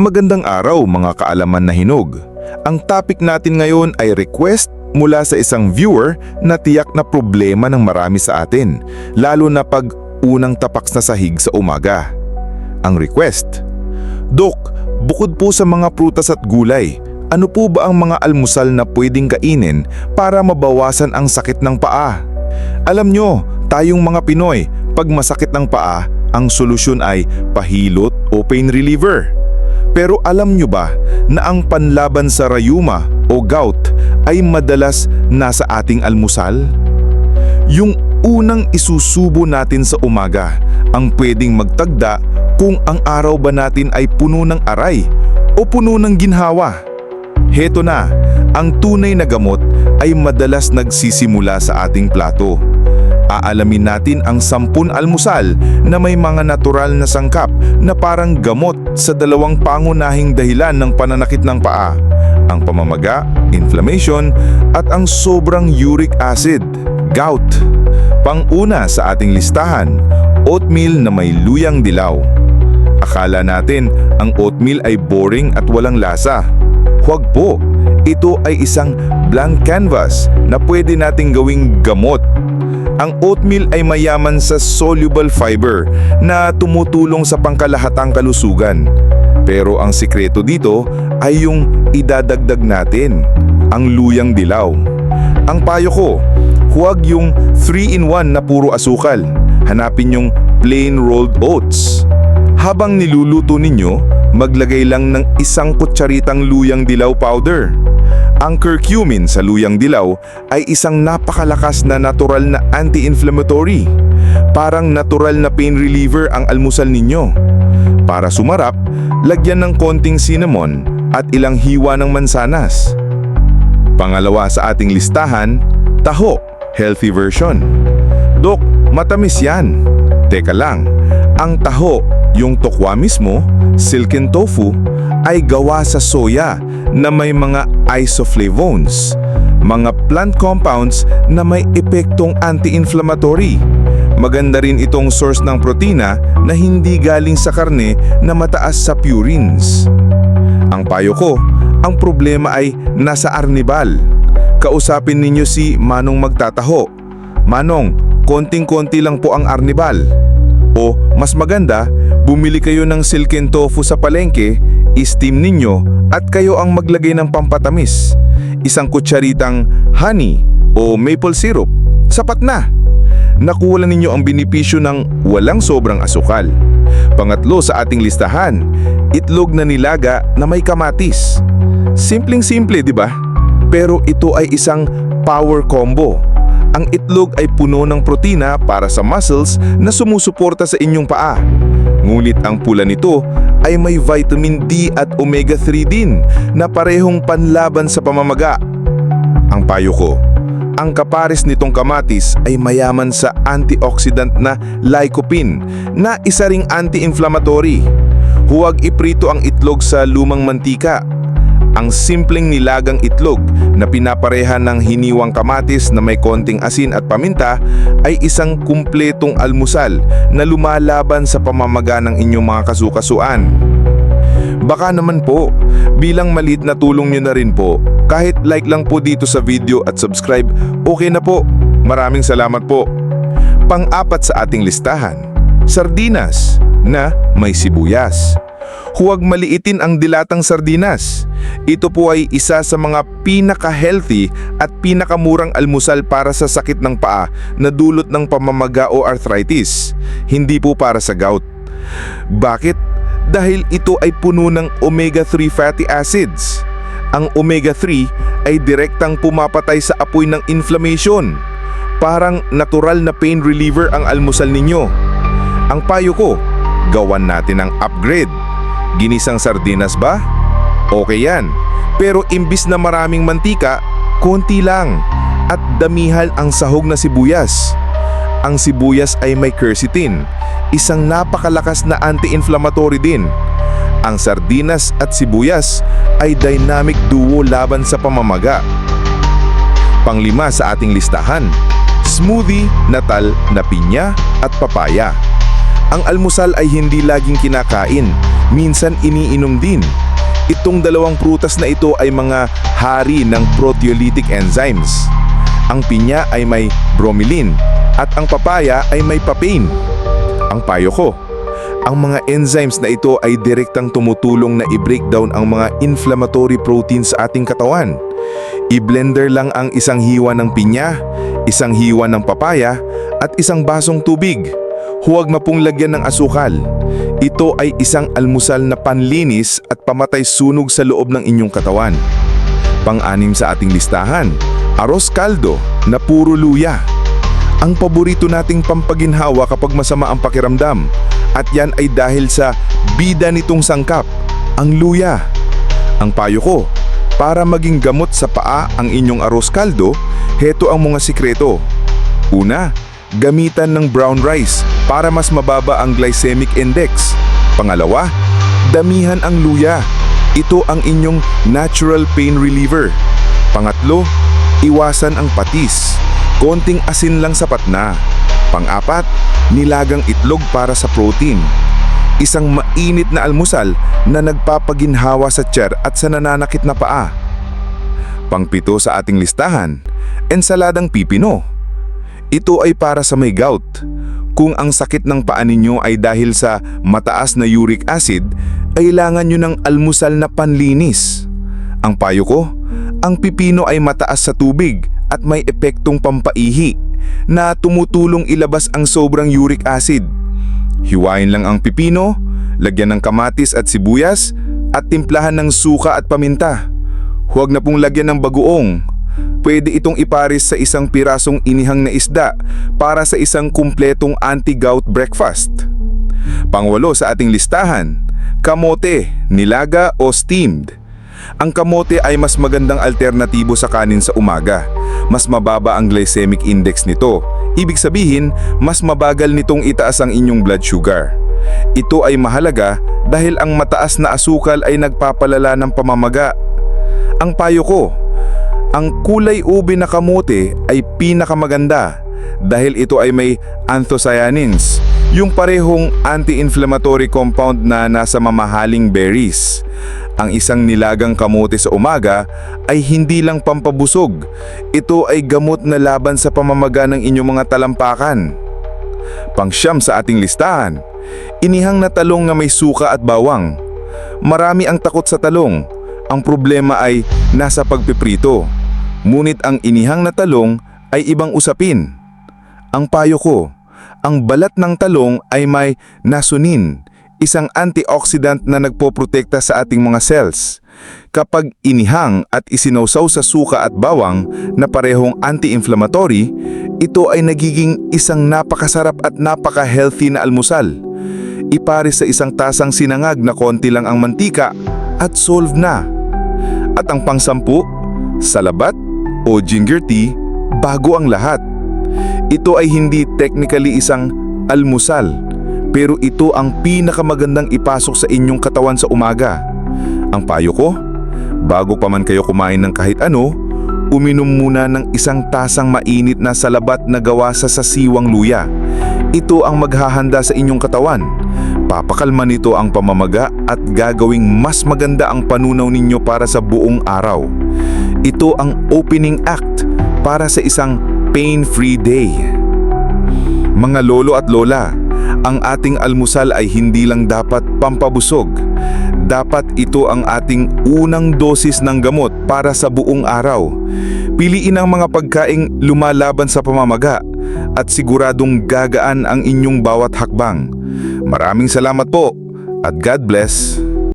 Magandang araw mga kaalaman na hinog. Ang topic natin ngayon ay request mula sa isang viewer na tiyak na problema ng marami sa atin, lalo na pag unang tapaks na sahig sa umaga. Ang request, Dok, bukod po sa mga prutas at gulay, ano po ba ang mga almusal na pwedeng kainin para mabawasan ang sakit ng paa? Alam nyo, tayong mga Pinoy, pag masakit ng paa, ang solusyon ay pahilot o pain reliever. Pero alam nyo ba na ang panlaban sa rayuma o gout ay madalas nasa ating almusal? Yung unang isusubo natin sa umaga ang pwedeng magtagda kung ang araw ba natin ay puno ng aray o puno ng ginhawa. Heto na, ang tunay na gamot ay madalas nagsisimula sa ating plato. Aalamin natin ang sampun almusal na may mga natural na sangkap na parang gamot sa dalawang pangunahing dahilan ng pananakit ng paa. Ang pamamaga, inflammation, at ang sobrang uric acid, gout. Panguna sa ating listahan, oatmeal na may luyang dilaw. Akala natin ang oatmeal ay boring at walang lasa. Huwag po, ito ay isang blank canvas na pwede nating gawing gamot ang oatmeal ay mayaman sa soluble fiber na tumutulong sa pangkalahatang kalusugan. Pero ang sikreto dito ay yung idadagdag natin, ang luyang dilaw. Ang payo ko, huwag yung 3-in-1 na puro asukal. Hanapin yung plain rolled oats. Habang niluluto ninyo, maglagay lang ng isang kutsaritang luyang dilaw powder. Ang curcumin sa luyang dilaw ay isang napakalakas na natural na anti-inflammatory. Parang natural na pain reliever ang almusal ninyo. Para sumarap, lagyan ng konting cinnamon at ilang hiwa ng mansanas. Pangalawa sa ating listahan, taho, healthy version. Dok, matamis yan. Teka lang, ang taho, yung tokwa mismo, silken tofu, ay gawa sa soya na may mga isoflavones, mga plant compounds na may epektong anti-inflammatory. Maganda rin itong source ng protina na hindi galing sa karne na mataas sa purines. Ang payo ko, ang problema ay nasa arnibal. Kausapin ninyo si Manong magtataho. Manong, konting-konti lang po ang arnibal. O mas maganda, bumili kayo ng silken tofu sa palengke, steam ninyo at kayo ang maglagay ng pampatamis. Isang kutsaritang honey o maple syrup. Sapat na! Nakuha ninyo ang binipisyo ng walang sobrang asukal. Pangatlo sa ating listahan, itlog na nilaga na may kamatis. Simpleng-simple, di ba? Pero ito ay isang power combo. Ang itlog ay puno ng protina para sa muscles na sumusuporta sa inyong paa. Ngunit ang pula nito ay may vitamin D at omega-3 din na parehong panlaban sa pamamaga. Ang payo ko, ang kapares nitong kamatis ay mayaman sa antioxidant na lycopene na isa ring anti-inflammatory. Huwag iprito ang itlog sa lumang mantika ang simpleng nilagang itlog na pinapareha ng hiniwang kamatis na may konting asin at paminta ay isang kumpletong almusal na lumalaban sa pamamaga ng inyong mga kasukasuan. Baka naman po, bilang maliit na tulong nyo na rin po, kahit like lang po dito sa video at subscribe, okay na po. Maraming salamat po. Pang-apat sa ating listahan, sardinas na may sibuyas. Huwag maliitin ang dilatang sardinas. Ito po ay isa sa mga pinaka-healthy at pinakamurang almusal para sa sakit ng paa na dulot ng pamamaga o arthritis, hindi po para sa gout. Bakit? Dahil ito ay puno ng omega-3 fatty acids. Ang omega-3 ay direktang pumapatay sa apoy ng inflammation. Parang natural na pain reliever ang almusal ninyo. Ang payo ko, gawan natin ang upgrade. Ginisang sardinas ba? Okay yan. Pero imbis na maraming mantika, konti lang. At damihal ang sahog na sibuyas. Ang sibuyas ay may quercetin, isang napakalakas na anti-inflammatory din. Ang sardinas at sibuyas ay dynamic duo laban sa pamamaga. Panglima sa ating listahan, smoothie na tal na pinya at papaya. Ang almusal ay hindi laging kinakain, minsan iniinom din. Itong dalawang prutas na ito ay mga hari ng proteolytic enzymes. Ang pinya ay may bromelain at ang papaya ay may papain. Ang payo ko, ang mga enzymes na ito ay direktang tumutulong na i-breakdown ang mga inflammatory proteins sa ating katawan. I-blender lang ang isang hiwa ng pinya, isang hiwa ng papaya, at isang basong tubig. Huwag mapong lagyan ng asukal. Ito ay isang almusal na panlinis at pamatay sunog sa loob ng inyong katawan. Pang-anim sa ating listahan, arroz caldo na puro luya. Ang paborito nating pampaginhawa kapag masama ang pakiramdam at yan ay dahil sa bida nitong sangkap, ang luya. Ang payo ko, para maging gamot sa paa ang inyong arroz caldo, heto ang mga sikreto. Una, gamitan ng brown rice para mas mababa ang glycemic index. Pangalawa, damihan ang luya. Ito ang inyong natural pain reliever. Pangatlo, iwasan ang patis. Konting asin lang sapat na. Pang-apat, nilagang itlog para sa protein. Isang mainit na almusal na nagpapaginhawa sa tiyan at sa nananakit na paa. Pangpito sa ating listahan, ensaladang pipino. Ito ay para sa may gout. Kung ang sakit ng paa ninyo ay dahil sa mataas na uric acid, kailangan nyo ng almusal na panlinis. Ang payo ko, ang pipino ay mataas sa tubig at may epektong pampaihi na tumutulong ilabas ang sobrang uric acid. Hiwain lang ang pipino, lagyan ng kamatis at sibuyas at timplahan ng suka at paminta. Huwag na pong lagyan ng bagoong. Pwede itong ipares sa isang pirasong inihang na isda para sa isang kumpletong anti-gout breakfast. Pangwalo sa ating listahan, kamote, nilaga o steamed. Ang kamote ay mas magandang alternatibo sa kanin sa umaga. Mas mababa ang glycemic index nito. Ibig sabihin, mas mabagal nitong itaas ang inyong blood sugar. Ito ay mahalaga dahil ang mataas na asukal ay nagpapalala ng pamamaga. Ang payo ko, ang kulay ube na kamote ay pinakamaganda dahil ito ay may anthocyanins, yung parehong anti-inflammatory compound na nasa mamahaling berries. Ang isang nilagang kamote sa umaga ay hindi lang pampabusog, ito ay gamot na laban sa pamamaga ng inyong mga talampakan. Pangsyam sa ating listahan, inihang na talong na may suka at bawang. Marami ang takot sa talong, ang problema ay nasa pagpiprito. Ngunit ang inihang na talong ay ibang usapin. Ang payo ko, ang balat ng talong ay may nasunin, isang antioxidant na nagpoprotekta sa ating mga cells. Kapag inihang at isinawsaw sa suka at bawang na parehong anti-inflammatory, ito ay nagiging isang napakasarap at napaka-healthy na almusal. Ipares sa isang tasang sinangag na konti lang ang mantika at solve na. At ang pangsampu, salabat o ginger tea bago ang lahat. Ito ay hindi technically isang almusal, pero ito ang pinakamagandang ipasok sa inyong katawan sa umaga. Ang payo ko, bago pa man kayo kumain ng kahit ano, uminom muna ng isang tasang mainit na salabat na gawa sa sasiwang luya. Ito ang maghahanda sa inyong katawan. Papakalma nito ang pamamaga at gagawing mas maganda ang panunaw ninyo para sa buong araw. Ito ang opening act para sa isang pain-free day. Mga lolo at lola, ang ating almusal ay hindi lang dapat pampabusog. Dapat ito ang ating unang dosis ng gamot para sa buong araw. Piliin ang mga pagkaing lumalaban sa pamamaga at siguradong gagaan ang inyong bawat hakbang. Maraming salamat po at God bless.